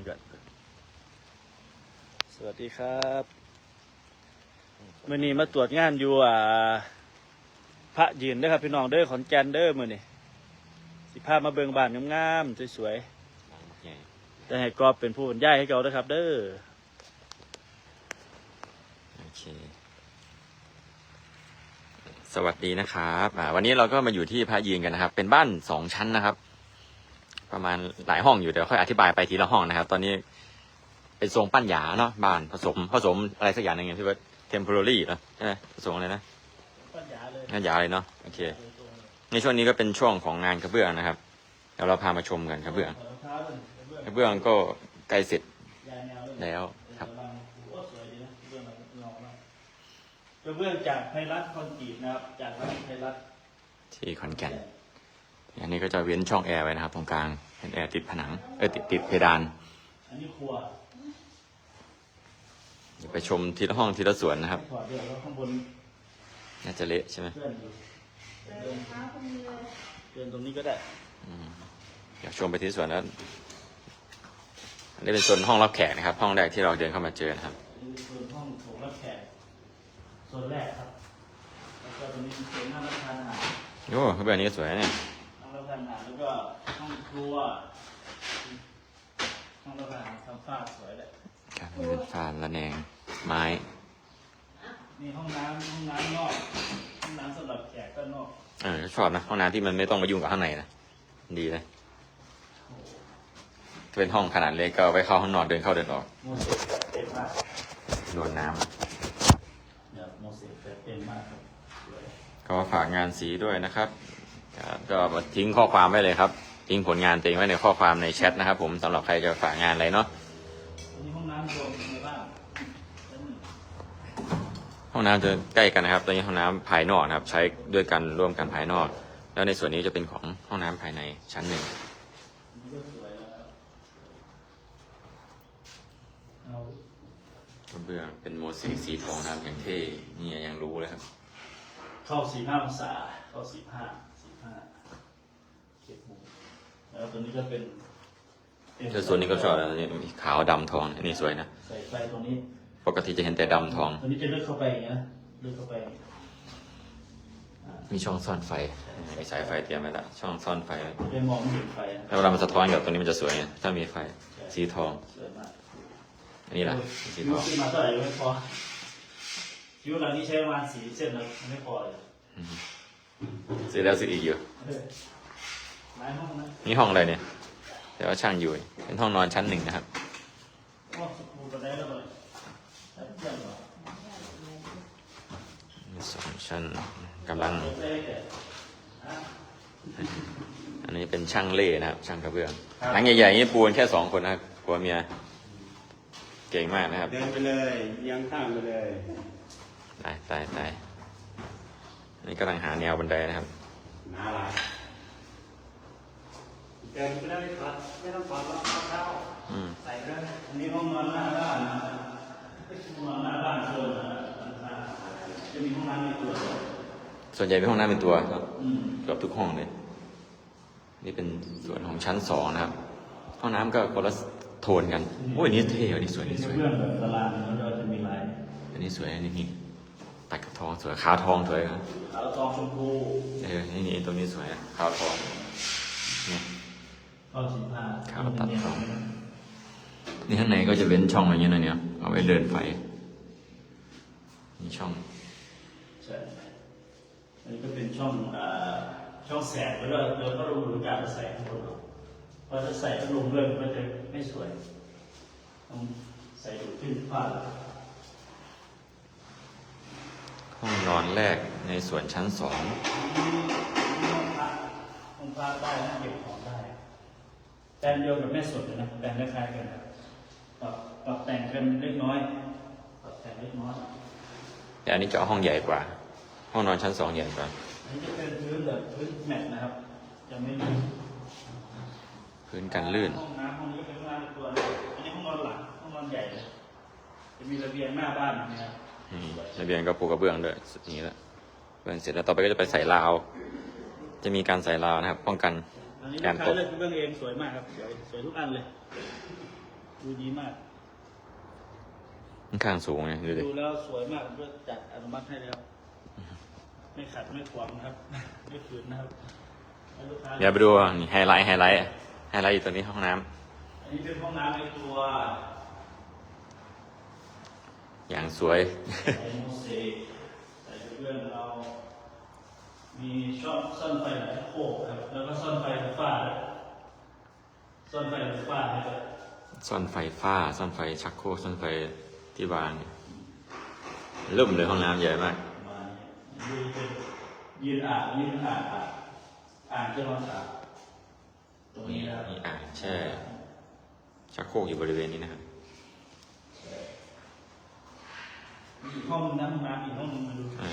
นก่อน สวัสดีครับมื่อนี้มาตรวจงานอยู่อ่า พระยืนเด้อครับพี่น้องเด้อขอนแก่นเด้อมื่อนี้สิพามาเบิงบานงามๆสวยๆแต่ให้กอบเป็นผู้บรรยายให้เก่าเด้อครับ เด้อโอเคสวัสดีนะครับ อ่า วันนี้เราก็มาอยู่ที่พระยืนกันนะครับ เป็นบ้านสองชั้นนะครับ ประมาณหลายห้องอยู่เดี๋ยวค่อยอธิบายไปทีละห้องนะครับ ตอนนี้เป็นทรงปั้นหยาเนาะบ้านผสมผสมอะไรสักอย่างหนึ่งที่ว่า temporary เนอะใช่ไหมผสมอะไรนะปัญญาเลยงานหยาเลยเนาะโอเค ในช่วงนี้ก็เป็นช่วงของงานกระเบื้องนะครับเดี๋ยวเราพามาชมกันกระเบื้องกระเบื้องก็ใกล้เสร็จแล้วครับกระเบื้องจากไพรัสคอนกรีตนะครับ จากร้านไพรัสที่ขอนแก่น อันนี้ก็จะเว้นช่องแอร์ไว้นะครับ ตรงกลางเป็นแอร์ติดผนัง เออติดติดเพดานอันนี้ครัวเดี๋ยวไปชมทีละห้องทีละส่วนนะครับถอดเดือดแล้วข้างบนน่าจะเละใช่ไหมเพื่อนอยู่เดินเดินตรงนี้ก็ได้อืมเดี๋ยวชมไปทีละส่วนแล้วอันนี้เป็นโซนห้องรับแขกนะครับ ห้องแรกที่เราเดินเข้ามาเจอนะครับอันนี้ส่วนห้องโถงรับแขกส่วนแรกครับแล้วก็ตรงนี้เป็นส่วนนั่งรับประทานอาหารโอ้กระเบื้องนี้ก็สวยนะเนี่ยนั่ง รับประทานอาหารแล้วก็ห้องครัวห้องรับประทานอาหารทำฝ้าสวยเลยครับนี่เป็นฟานระแนงไม้ นี่ห้องน้ำห้องน้ำนอกห้องน้ำสำหรับแขกก็นอกเออชอบนะห้องน้ำที่มันไม่ต้องมายุ่งกับข้างในนะดีนะถ้าเป็นห้องขนาดเล็กก็เอาไว้เข้าห้องนอนเดินเข้าเดินออกโมเสสแบบเต็มมากโดนน้ำเนี่ยโมเสสแบบเต็มมากครับสวยก็ฝากงานสีด้วยนะครับครับ ก็มาทิ้งข้อความไว้เลยครับ ทิ้งผลงานตัวเองไว้ในข้อความในแชทนะครับ ผมสำหรับใครจะฝากงานอะไรเนาะอันนี้ห้องน้ำรวมในบ้านชั้นหนึ่งห้องน้ำจะใกล้กันนะครับตัวนี้ห้องน้ำภายนอกนะครับ ใช้ด้วยกันร่วมกันภายนอก แล้วในส่วนนี้จะเป็นของห้องน้ำภายในชั้นหนึ่งอันนี้ก็สวยแล้วครับเอากระเบื้องเป็นโมเสกสีทองนะครับอย่างเท่นี่ยังรู้เลยครับ เข้าสี่ห้าองศาเข้าสี่ห้าสี่ ห้าเก็บมุมแล้วตัวนี้ก็เป็นแต่ส่วนนี้ก็ชอบนะนี่มีขาวดำทองอันนี้สวยนะ ใส่ไฟตรงนี้ ปกติจะเห็นแต่ดำทอง ตัวนี้จะเลือกเข้าไปอย่างเงี้ยนะเลือกเข้าไปอ่ามีช่องซ่อนไฟมีสายไฟเตรียมไว้ละช่องซ่อนไฟไว้ได้มองไม่เห็นไฟนะแล้วเวลามันสะท้อนกับตรงนี้มันจะสวยไงถ้ามีไฟสีทอง สวยมาก อันนี้ล่ะสีคิ้ทวอง ขึ้นมาเท่าไหร่ไม่พอคิ้วหลังนี้ใช้ประมาณสีเส้นแล้วไม่พอเลย ซื้อแล้วซื้ออีกอยู่เออหลายห้องนะนี่ห้องอะไรเนี่ย แต่ว่าช่างอยู่ เป็นห้องนอนชั้นหนึ่งนะครับโอ้สกูลกันได้แล้วเลยใช้เพื่อนเหรอมีสองชั้นกำลังเล็กๆแต่อะอันนี้เป็นช่างเล่นะครับ ช่างกระเบื้องหลังใหญ่ๆนี่ปูนแค่สองคนนะครับผัวเมีย เก่งมากนะครับ เดินไปเลยเยังข้ามไปเลย ตายตายตายอั นนี่กำลังหาแนวบันไดนะครับหนาหลายเดินไปเลยครับไม่ต้องถอดรองเท้าอืมใส่เลยอันนี้ห้องนอนหน้าบ้านนะห้องนอนหน้าบ้านส่วนอ่าจะมีห้องน้ำในตัวส่วนใหญ่เป็นห้องน้ำเป็นตัวครับอืมเกือบทุกห้องเลย นี่เป็นส่วนของชั้นสองนะครับ ห้องน้ำก็คนละโทนกัน โอ้ยอันนี่เท่อันนี้สวยอันเป็นนี่สวย เพื่อนแบบตารางแล้วก็จะมีลาย อันนี้สวยอันนี้นี่ ตัดกับทองสวยขาวทองสวยครับขาวทองชมพูเออนี่นี่ตรงนี้สวยนะขาวทองเนี่ยเข้าสีผ้าขาวตัดทองนี่ข้างในก็จะเป็นช่องอย่างเงี้ยนะเนี่ยเอาไว้เดินไฟนี่ช่องใช่อันนี้ก็เป็นช่องอ่าช่องแสงแล้วก็เราก็รู้หรือการแสงข้างบนเราเพราะถ้าใส่พัดลมด้วยมันก็จะไม่สวยต้องใส่ดูดขึ้นฟ้า ห้องนอนแรกในส่วนชั้นสองห้องพักห้องพักได้นะเก็บของได้แปลนเดียวกับแม่สดเลยนะแปลนคล้ายๆกันนะปรับปรับแต่งกันเล็กน้อยปรับแต่งเล็กน้อยแต่อันนี้จะเอาห้องใหญ่กว่า ห้องนอนชั้นสองใหญ่กว่าอันนี้จะเป็นพื้นแบบพื้นแมตต์นะครับจะไม่มีพื้นกันลื่นห้องน้ำห้องนี้ก็เป็นห้องน้ำตัวนะอันนี้ห้องนอนหลังห้องนอนใหญ่เลยจะมีระเบียงหน้าบ้านนะครับอืม ระเบียงก็ปูกระเบื้องด้วยสุดนี้แล้วเบื้องเสร็จแล้วต่อไปก็จะไปใส่ราว จะมีการใส่ราวนะครับ ป้องกันอันนี้กาลูรกค้าตกเลือกเบื้องเองสวยมากครับสวยสวยทุกอันเลยดูดีมากค่อนข้างสูงเนี่ยดูดิดูแล้วสวยมากผมก็จัดอนุมัติให้แล้ว ไม่ขัดไม่ขวางนะครับ ไม่ฝืนนะครับให้ลูกค้าเดี๋ยวไปดูนี่ไฮไลท์ไฮไลท์ไฮไลท์อยู่ตรงนี้ห้องน้ำอันนี้เป็นห้องน้ำในตัว อย่างสวยใส่โมเสกใส่เครื่องเรามีช่องซ่อนไฟหลายโคกครับ แล้วก็ซ่อนไฟไฟฟ้าด้วยซ่อนไฟไฟฟ้าให้ด้วยซ่อนไฟฟ้าซ่อนไฟชักโครกซ่อนไฟที่วางเริ่มเลยห้องน้ำใหญ่มากประมาณนี้ยืนเป็นยืนอ่างยืนอ่างอ่างอ่างจะรอนอ่างตรงนี้นะครับมีอ่างแช่ชักโครกอยู่บริเวณนี้นะครับ มีอีกห้องน้ำน้ำอีกห้องนึงมาดูอ่า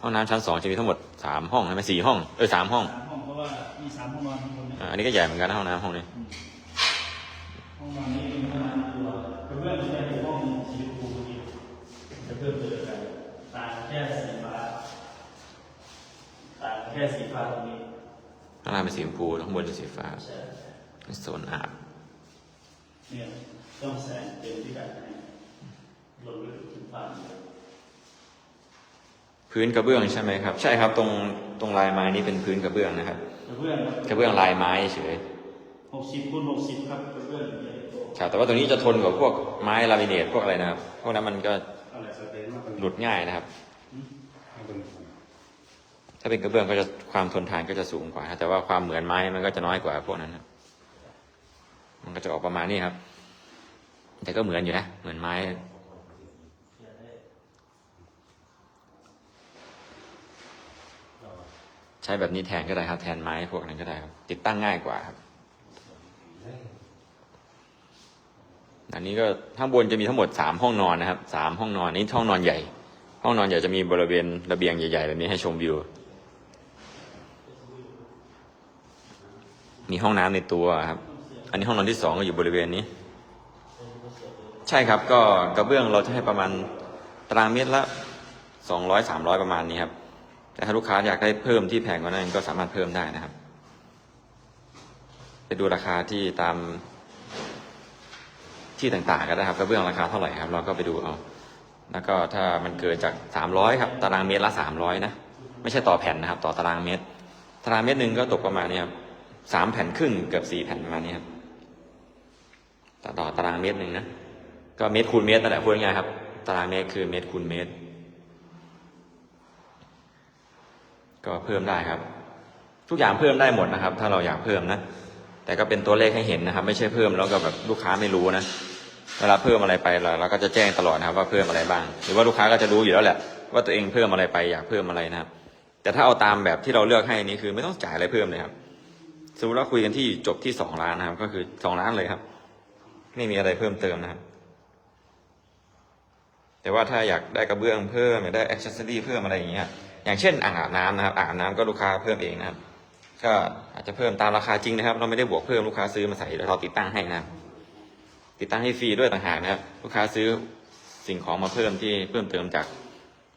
ห้องน้ำชั้นสองจะมีทั้งหมดสามห้องใช่ไหมสี่ห้องเออสามห้องสามห้องเพราะว่ามีสามห้องนอนข้างบนเนี่ยอ่าอันนี้ก็ใหญ่เหมือนกันนะห้องน้ำห้องนี้ห้องนอนนี้เป็นห้องน้ำตัวกระเบื้องจะเป็นห้องสีชมพูพอดีกระเบื้องเจอกันต่างแค่สีฟ้าต่างแค่สีฟ้าตรงนี้ข้างล่างเป็นสีชมพูข้างบนเป็นสีฟ้าใช่เป็นโซนอาบเนี่ยต้องแสงเต็มที่กันให้ พื้นกระเบื้องใช่ไหมครับ ใช่ครับ ตรงตรงลายไม้นี้เป็นพื้นกระเบื้องนะครับ กระเบื้องกระเบื้องลายไม้เฉยหกสิบคูณหกสิบครับกระเบื้องใหญ่โตครับแต่ว่าตรงนี้จะทนกว่าพวกไม้ลามิเนตพวกอะไรนะครับ พวกนั้นมันก็อะไรสเตนมาเป็นหลุดง่ายนะครับมาเป็นถ้าเป็นกระเบื้องก็จะความทนทานก็จะสูงกว่า แต่ว่าความเหมือนไม้มันก็จะน้อยกว่าพวกนั้นครับมันก็จะออกประมาณนี้ครับ แต่ก็เหมือนอยู่นะ เหมือนไม้ ช้แบบนี้แทนก็ได้ครับแทนไม้พวกนั้นก็ได้ครับ ติดตั้งง่ายกว่าครับ อันนี้ก็ข้างบนจะมีทั้งหมดสามห้องนอนนะครับสามห้องนอนนี้ห้องนอนใหญ่ ห้องนอนใหญ่จะมีบริเวณระเบียงใหญ่ๆแบบนี้ให้ชมวิว มีห้องน้ำในตัวครับ อันนี้ห้องนอนที่สองก็อยู่บริเวณนี้ ใช่ครับก็กระเบื้องเราจะให้ประมาณตารางเมตรละสองร้อยสามร้อยประมาณนี้ครับ แต่ถ้าลูกค้าอยากได้เพิ่มที่แพงกว่านั้นก็สามารถเพิ่มได้นะครับ ไปดูราคาที่ตามที่ต่างๆก็ได้ครับกระเบื้องราคาเท่าไหร่ครับ เราก็ไปดูเอา แล้วก็ถ้ามันเกินจากสามร้อยครับ ตารางเมตรละสามร้อยนะ ไม่ใช่ต่อแผ่นนะครับ ต่อตารางเมตร ตารางเมตรหนึ่งก็ตกประมาณนี้ครับสามแผ่นครึ่งเกือบสี่แผ่นประมาณนี้ครับต่อตารางเมตรหนึ่งนะ ก็เมตรคูณเมตรนั่นแหละพูดง่ายครับ ตารางเมตรคือเมตรคูณเมตร ก็เพิ่มได้ครับ ทุกอย่างเพิ่มได้หมดนะครับ ถ้าเราอยากเพิ่มนะแต่ก็เป็นตัวเลขให้เห็นนะครับ ไม่ใช่เพิ่มแล้วก็แบบลูกค้าไม่รู้นะเวลาเพิ่มอะไรไปเราเราก็จะแจ้งตลอดนะครับ ว่าเพิ่มอะไรบ้าง หรือว่าลูกค้าก็จะรู้อยู่แล้วแหละ ว่าตัวเองเพิ่มอะไรไปอยากเพิ่มอะไรนะครับ แต่ถ้าเอาตามแบบที่เราเลือกให้นี้คือไม่ต้องจ่ายอะไรเพิ่มเลยครับสมมติว่าคุยกันที่จบที่สองล้านนะครับ ก็คือสองล้านเลยครับ ไม่มีอะไรเพิ่มเติมนะครับ แต่ว่าถ้าอยากได้กระเบื้องเพิ่มอยากได้อ็อกเซอรี่เพิ่มอะไรอย่างเงี้ย อย่างเช่นอ่างอาบน้ำนะครับอ่างอาบน้ำก็ลูกค้าเพิ่มเองนะครับ ก็อาจจะเพิ่มตามราคาจริงนะครับ เราไม่ได้บวกเพิ่มลูกค้าซื้อมาใส่แล้วเราติดตั้งให้นะติดตั้งให้ฟรีด้วยต่างหากนะครับ ลูกค้าซื้อสิ่งของมาเพิ่มที่เพิ่มเติมจาก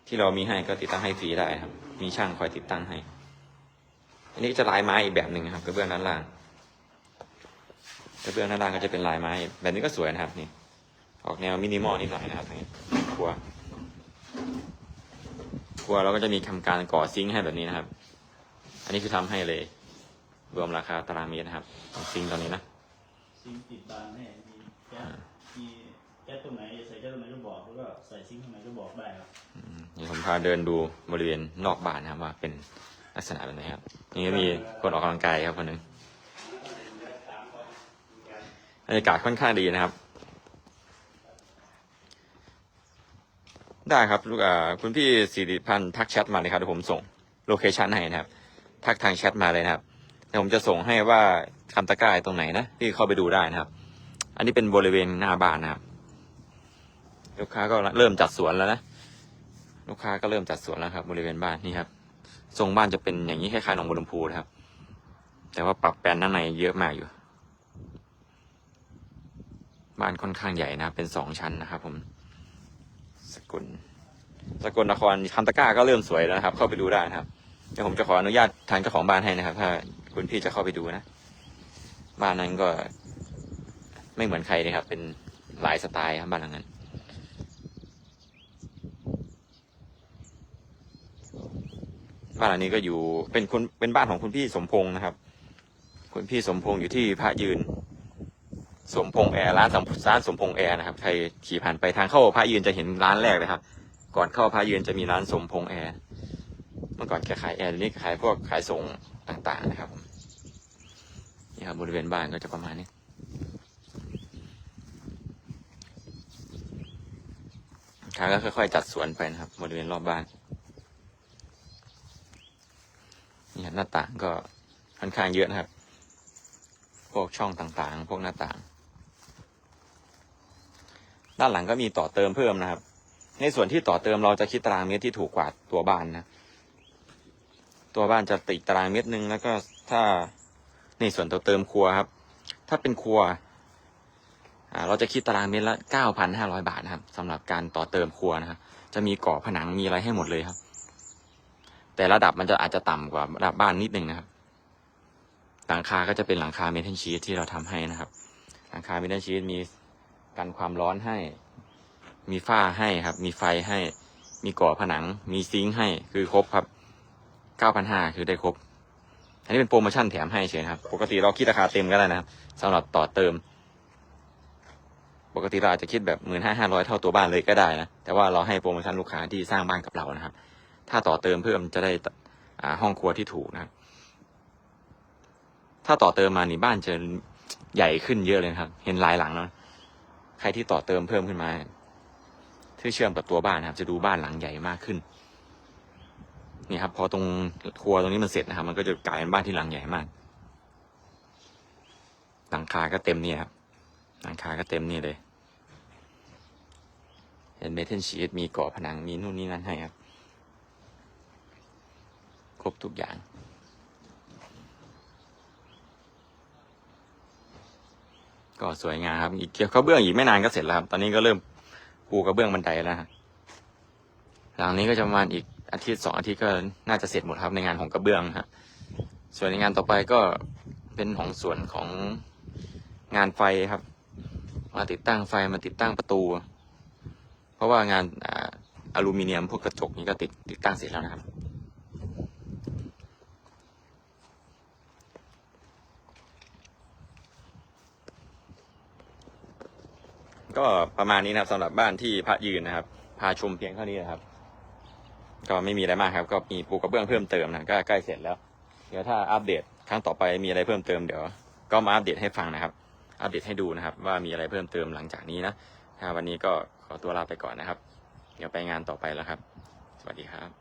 ที่เรามีให้ก็ติดตั้งให้ฟรีได้ครับ มีช่างคอยติดตั้งให้ อันนี้จะลายไม้อีกแบบหนึ่งครับกระเบื้องด้านล่างกระเบื้องด้านล่างก็จะเป็นลายไม้ แบบนี้ก็สวยนะครับนี่ออกแนวมินิมอลนิดหน่อยนะครับนี่ครัว ครัวเราก็จะมีทำการก่อซิงค์ให้แบบนี้นะครับ อันนี้คือทำให้เลย รวมราคาตารางเมตรนะครับของซิงค์ตอนนี้นะซิงค์ติดบานให้มีแก๊สมีแก๊สตรงไหนใส่แก๊สตรงไหนก็บอกแล้วก็ใส่ซิงค์ตรงไหนก็บอกได้ครับเดี๋ยวผมพาเดินดูบริเวณนอกบ้านนะครับว่าเป็นลักษณะแบบไหนครับ นี่ก็มีคนออกกำลังกายครับคนหนึ่งบรรยากาศค่อนข้างดีนะครับ ได้ครับลูกอ่าคุณพี่สิริพันธ์ทักแชทมาเลยครับเดี๋ยวผมส่งโลเคชันให้นะครับ ทักทางแชทมาเลยนะครับเดี๋ยวผมจะส่งให้ว่าคำตะกร้าตรงไหนนะที่เข้าไปดูได้นะครับ อันนี้เป็นบริเวณหน้าบ้านนะครับ ลูกค้าก็เริ่มจัดสวนแล้วนะลูกค้าก็เริ่มจัดสวนแล้วครับ บริเวณบ้านนี่ครับทรงบ้านจะเป็นอย่างนี้คล้ายๆหนองบัวลำพูนะครับ แต่ว่าปรับแปลนด้านในเยอะมากอยู่ บ้านค่อนข้างใหญ่นะครับเป็นสองชั้นนะครับผม กล สกลนครคันตะก้าก็เริ่มสวยแล้วนะครับ เข้าไปดูได้นะครับเดี๋ยวผมจะขออนุญาตทางเจ้าของบ้านให้นะครับ ถ้าคุณพี่จะเข้าไปดูนะ บ้านนั้นก็ ไม่เหมือนใครเลยครับ เป็นหลายสไตล์ครับบ้านหลังนั้นบ้านหลังนี้ก็อยู่เป็นคุณเป็นบ้านของคุณพี่สมพงษ์นะครับ คุณพี่สมพงษ์อยู่ที่พระยืน สมพงษ์แอร์ร้านสมร้านสมพงษ์แอร์นะครับใครขี่ผ่านไปทางเข้าพระยืนจะเห็นร้านแรกเลยครับ ก่อนเข้าพระยืนจะมีร้านสมพงษ์แอร์เมื่อก่อนแกขายแอร์นี้ขายพวกขายส่งต่างๆนะครับผมนี่ครับบริเวณบ้านก็จะประมาณนี้ครับก็ค่อยๆจัดสวนไปนะครับ บริเวณรอบบ้านนี่ครับหน้าต่างก็ค่อนข้างเยอะนะครับ พวกช่องต่างๆ พวกหน้าต่าง ด้านหลังก็มีต่อเติมเพิ่มนะครับ ในส่วนที่ต่อเติมเราจะคิดตารางเมตรที่ถูกกว่าตัวบ้านนะ ตัวบ้านจะติดตารางเมตรหนึ่งแล้วก็ถ้าในส่วนต่อเติมครัวครับ ถ้าเป็นครัวเราจะคิดตารางเมตรละ 9,500 บาทนะครับสำหรับการต่อเติมครัวนะครับจะมีก่อผนังมีอะไรให้หมดเลยครับ แต่ระดับมันจะอาจจะต่ำกว่าระดับบ้านนิดนึงนะครับ หลังคาก็จะเป็นหลังคาเมทัลชีทที่เราทำให้นะครับ หลังคาเมทัลชีทมี กันความร้อนให้ มีฝ้าให้ครับ มีไฟให้ มีก่อผนัง มีซิงค์ให้ คือครบครับ9,500คือได้ครบ อันนี้เป็นโปรโมชั่นแถมให้เฉยครับ ปกติเราคิดราคาเต็มก็ได้นะครับสำหรับต่อเติม ปกติเราอาจจะคิดแบบหมื่นห้าห้าร้อยเท่าตัวบ้านเลยก็ได้นะ แต่ว่าเราให้โปรโมชั่นลูกค้าที่สร้างบ้านกับเรานะครับ ถ้าต่อเติมเพิ่มจะได้ห้องครัวที่ถูกนะครับถ้าต่อเติมมานี่บ้านจะใหญ่ขึ้นเยอะเลยครับ เห็นหลายหลังแล้ว ใครที่ต่อเติมเพิ่มขึ้นมาที่เชื่อมกับตัวบ้านนะครับ จะดูบ้านหลังใหญ่มากขึ้นนี่ครับ พอตรงครัวตรงนี้มันเสร็จนะครับ มันก็จะกลายเป็นบ้านที่หลังใหญ่มาก หลังคาก็เต็มนี่ครับหลังคาก็เต็มนี่เลยเห็นเมทัลชีตมีก่อผนังมีนู่นนี่นั่นให้ครับ ครบทุกอย่าง ก็สวยงามครับอีกเกี่ยวกระเบื้องอีกไม่นานก็เสร็จแล้วครับ ตอนนี้ก็เริ่มปูกระเบื้องบันไดแล้วหลังนี้ก็จะประมาณอีกอาทิตย์สองอาทิตย์ก็น่าจะเสร็จหมดครับในงานของกระเบื้องครับส่วนในงานต่อไปก็เป็นของส่วนของงานไฟครับ มาติดตั้งไฟมาติดตั้งประตู เพราะว่างานอาอลูมิเนียมพวกกระจกนี้ก็ติดติดตั้งเสร็จแล้วนะครับ ก็ประมาณนี้นะครับสำหรับบ้านที่พระยืนนะครับ พาชมเพียงเท่านี้นะครับ ก็ไม่มีอะไรมากครับ ก็มีปูกระเบื้องเพิ่มเติมนะก็ใกล้เสร็จแล้ว เดี๋ยวถ้าอัปเดตครั้งต่อไปมีอะไรเพิ่มเติมเดี๋ยวก็มาอัปเดตให้ฟังนะครับ อัปเดตให้ดูนะครับ ว่ามีอะไรเพิ่มเติมหลังจากนี้นะถ้าวันนี้ก็ขอตัวลาไปก่อนนะครับ เดี๋ยวไปงานต่อไปแล้วครับ สวัสดีครับ